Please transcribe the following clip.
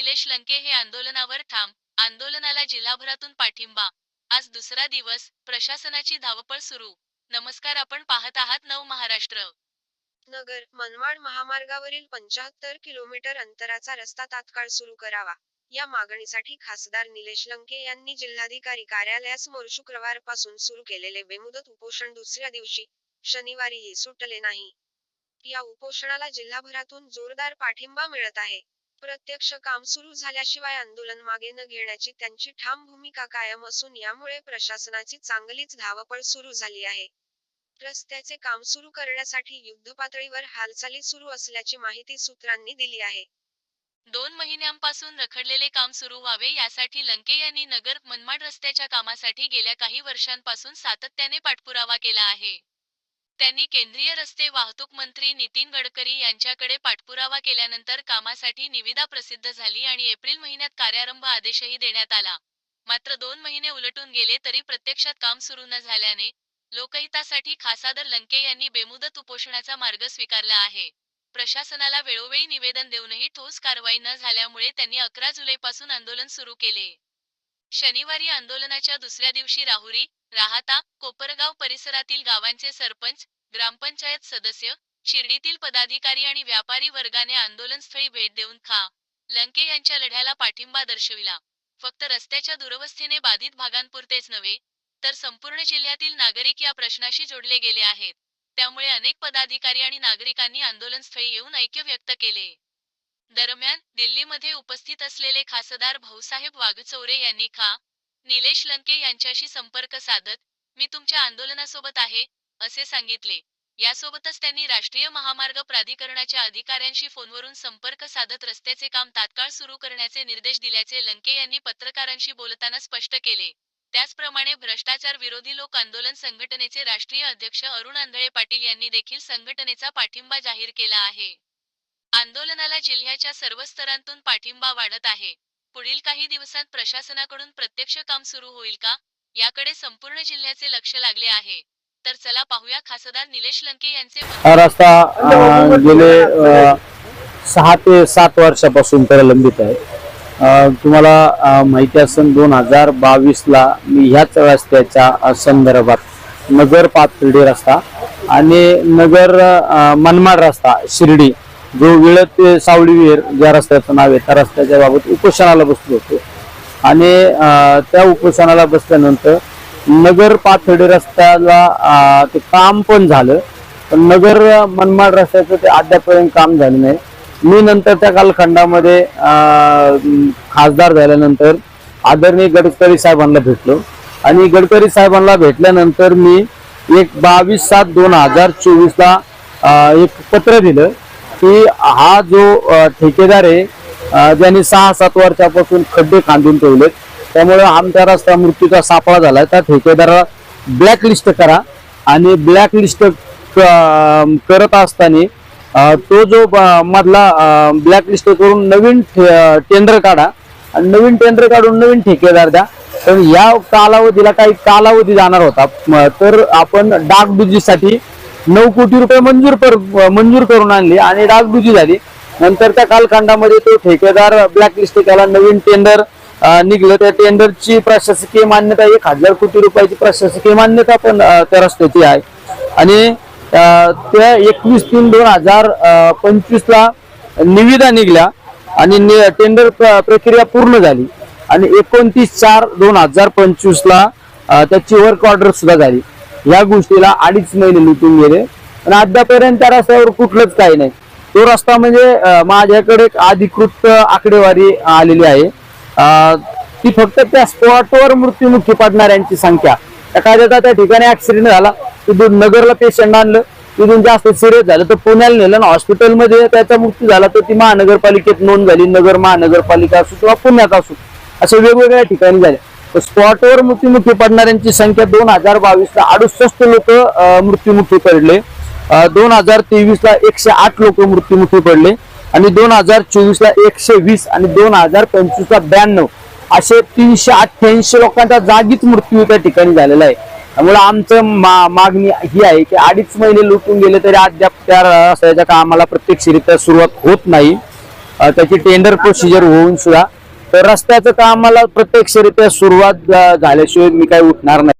निलेश लंके हे आंदोलनावर थांब आंदोलनाला जिल्हाभरातून पाठिंबा. आज दुसरा दिवस. प्रशासनाची धावपळ सुरू. नमस्कार आपण पाहत आहात नव महाराष्ट्र. नगर मनमाड महामार्गावरील पंचाहत्तर किलोमीटर अंतराचा रस्ता तात्काळ सुरू करावा. या मागणीसाठी खासदार निलेश लंके यांनी जिल्हाधिकारी कार्यालयासमोर शुक्रवारपासून सुरू केलेले बेमुदत उपोषण दुसऱ्या दिवशी शनिवारीही सुटले नाही. या उपोषणाला जिल्हाभरातून जोरदार पाठिंबा मिळत आहे. प्रत्यक्ष काम सुरू झाल्याशिवाय आंदोलन मागे न घेण्याची त्यांची ठाम भूमिका कायम असून यामुळे प्रशासनाची चांगलीच धावपळ सुरू झाली आहे. रस्त्याचे काम सुरू करण्यासाठी युद्धपातळीवर हालचाली सुरू असल्याची माहिती सूत्रांनी दिली आहे. दोन महिन्यांपासून रखडलेले काम सुरू व्हावे यासाठी लंके यांनी नगर मनमाड रस्त्याच्या कामासाठी गेल्या काही वर्षांपासून सातत्याने पाठपुरावा केला आहे. त्यांनी केंद्रीय रस्ते वाहतूक मंत्री नितीन गडकरी यांच्याकडे पाठपुरावा केल्यानंतर कामासाठी निविदा प्रसिद्ध झाली आणि एप्रिल महिन्यात कार्यारंभ आदेशही देण्यात आला. मात्र दोन महिने उलटून गेले तरी प्रत्यक्षात काम सुरू न झाल्याने लोकहितासाठी खासादर लंके यांनी बेमुदत उपोषणाचा मार्ग स्वीकारला आहे. प्रशासनाला वेळोवेळी निवेदन देऊनही ठोस कारवाई न झाल्यामुळे त्यांनी अकरा जुलैपासून आंदोलन सुरू केले. शनिवारी आंदोलनाच्या दुसऱ्या दिवशी राहुरी राहता कोपरगाव परिसरातील गावांचे सरपंच ग्रामपंचायत सदस्य शिर्डीतील पदाधिकारी आणि व्यापारी वर्गाने आंदोलनस्थळी भेट देऊन खा. लंके यांच्या लढ्याला पाठिंबा दर्शविला. फक्त रस्त्याच्या दुरवस्थेने बाधित भागांपुरतेच नव्हे तर संपूर्ण जिल्ह्यातील नागरिक या प्रश्नाशी जोडले गेले आहेत. त्यामुळे अनेक पदाधिकारी आणि नागरिकांनी आंदोलनस्थळी येऊन ऐक्य व्यक्त केले. दरम्यान दिल्लीमध्ये उपस्थित असलेले खासदार भाऊसाहेब वाघचौरे यांनी खा. निलेश लंके यांच्याशी संपर्क साधत मी तुमच्या आंदोलनासोबत आहे असे सांगितले. यासोबतच त्यांनी राष्ट्रीय महामार्ग प्राधिकरणाच्या अधिकाऱ्यांशी फोनवरून संपर्क साधत रस्त्याचे काम तात्काळ सुरू करण्याचे निर्देश दिल्याचे लंके यांनी पत्रकारांशी बोलताना स्पष्ट केले. त्याचप्रमाणे भ्रष्टाचार विरोधी लोक आंदोलन संघटनेचे राष्ट्रीय अध्यक्ष अरुण आंधळे पाटील यांनी देखील संघटनेचा पाठिंबा जाहीर केला आहे. आंदोलनाला जिल्ह्याच्या सर्व स्तरांतून पाठिंबा वाढत आहे. पुढील काही दिवसांत प्रशासनाकडून प्रत्यक्ष काम सुरू होईल का? याकडे संपूर्ण जिल्ह्याचे लक्ष लागले आहे. तर चला पाहूया खासदार निलेश लंके यांचे. हा रस्ता गेले सहा ते सात वर्षापासून प्रलंबित आहे. तुम्हाला माहिती असेल दोन हजार बावीसला मी ह्याच रस्त्याच्या संदर्भात नगर पाथर्डी रस्ता आणि नगर मनमाड रस्ता शिर्डी जो विळत ते सावळी विहीर ज्या रस्त्याचं नाव आहे त्या रस्त्याच्या बाबत उपोषणाला बसलो होतो. आणि त्या उपोषणाला बसल्यानंतर नगर पाथर्डी रस्त्याला ते काम पण झालं. पण नगर मनमाड रस्त्याचं ते अद्यापर्यंत काम झालं नाही. मी नंतर त्या कालखंडामध्ये खासदार झाल्यानंतर आदरणीय गडकरी साहेबांना भेटलो. आणि गडकरी साहेबांना भेटल्यानंतर मी एक बावीस सात दोन हजार चोवीसला एक पत्र दिलं. की हा जो ठेकेदार आहे ज्यांनी सहा सात वर्षापासून खड्डे खांदून ठेवलेत त्यामुळे आमचा रस्ता मृत्यूचा सापळा झाला त्या ठेकेदाराला ब्लॅक लिस्ट करा आणि ब्लॅक लिस्ट करत असताना तो जो ब- मधला ब्लॅक लिस्ट करून नवीन टेंडर काढा आणि नवीन टेंडर काढून नवीन ठेकेदार द्या. तर या कालावधीला काही कालावधी जाणार होता. तर आपण डागडुजीसाठी नऊ कोटी रुपये मंजूर कर मंजूर करून आणली आणि डागडुजी झाली. नंतर त्या कालखंडामध्ये तो ठेकेदार ब्लॅकलिस्ट केला नवीन टेंडर निघलं. त्या टेंडरची प्रशासकीय मान्यता एक हजार कोटी रुपयाची प्रशासकीय मान्यता पण त्या रस्त्याची आहे. आणि त्या एकवीस तीन दोन हजार पंचवीस ला निविदा निघल्या आणि नि- टेंडर प्र- प्रक्रिया पूर्ण झाली. आणि एकोणतीस चार दोन हजार पंचवीस ला त्याची वर्क ऑर्डर सुद्धा झाली. या गोष्टीला अडीच महिने लुटून गेले. आणि अद्यापर्यंत त्या रस्त्यावर कुठलंच काही नाही. तो रस्ता म्हणजे माझ्याकडे एक अधिकृत आकडेवारी आलेली आहे. ती फक्त त्या स्पॉटवर मृत्यूमुखी पडणाऱ्यांची संख्या. एखाद्याचा त्या ठिकाणी ऍक्सिडेंट झाला तिथून नगरला पेशंट आणलं तिथून जास्त सिरियस झालं तर पुण्याला नेलं हॉस्पिटलमध्ये त्याचा मृत्यू झाला तर ती महानगरपालिकेत नोंद झाली. नगर महानगरपालिका असो किंवा पुण्यात असो असे वेगवेगळ्या ठिकाणी झाले. स्पॉटवर मृत्युमुखी पडणाऱ्यांची संख्या दोन हजार बावीसला अडुसष्ट लोक मृत्युमुखी पडले. दोन हजार तेवीसला एकशे आठ लोक मृत्युमुखी पडले आणि दोन हजार चोवीसला एकशे वीस आणि दोन हजार पंचवीसला ब्याण्णव असे तीनशे अठ्ठ्याऐंशी लोकांचा जागीच मृत्यू त्या ठिकाणी झालेला आहे. त्यामुळे आमचं मा- मागणी ही आहे की अडीच महिने लुटून गेले तरी अद्याप त्या रस्त्याच्या कामाला प्रत्यक्षरित्या सुरुवात होत नाही. त्याची टेंडर प्रोसिजर होऊन सुद्धा तर रस्त्याचं कामाला प्रत्यक्षरित्या सुरुवात झाल्याशिवाय मी काही उठणार नाही.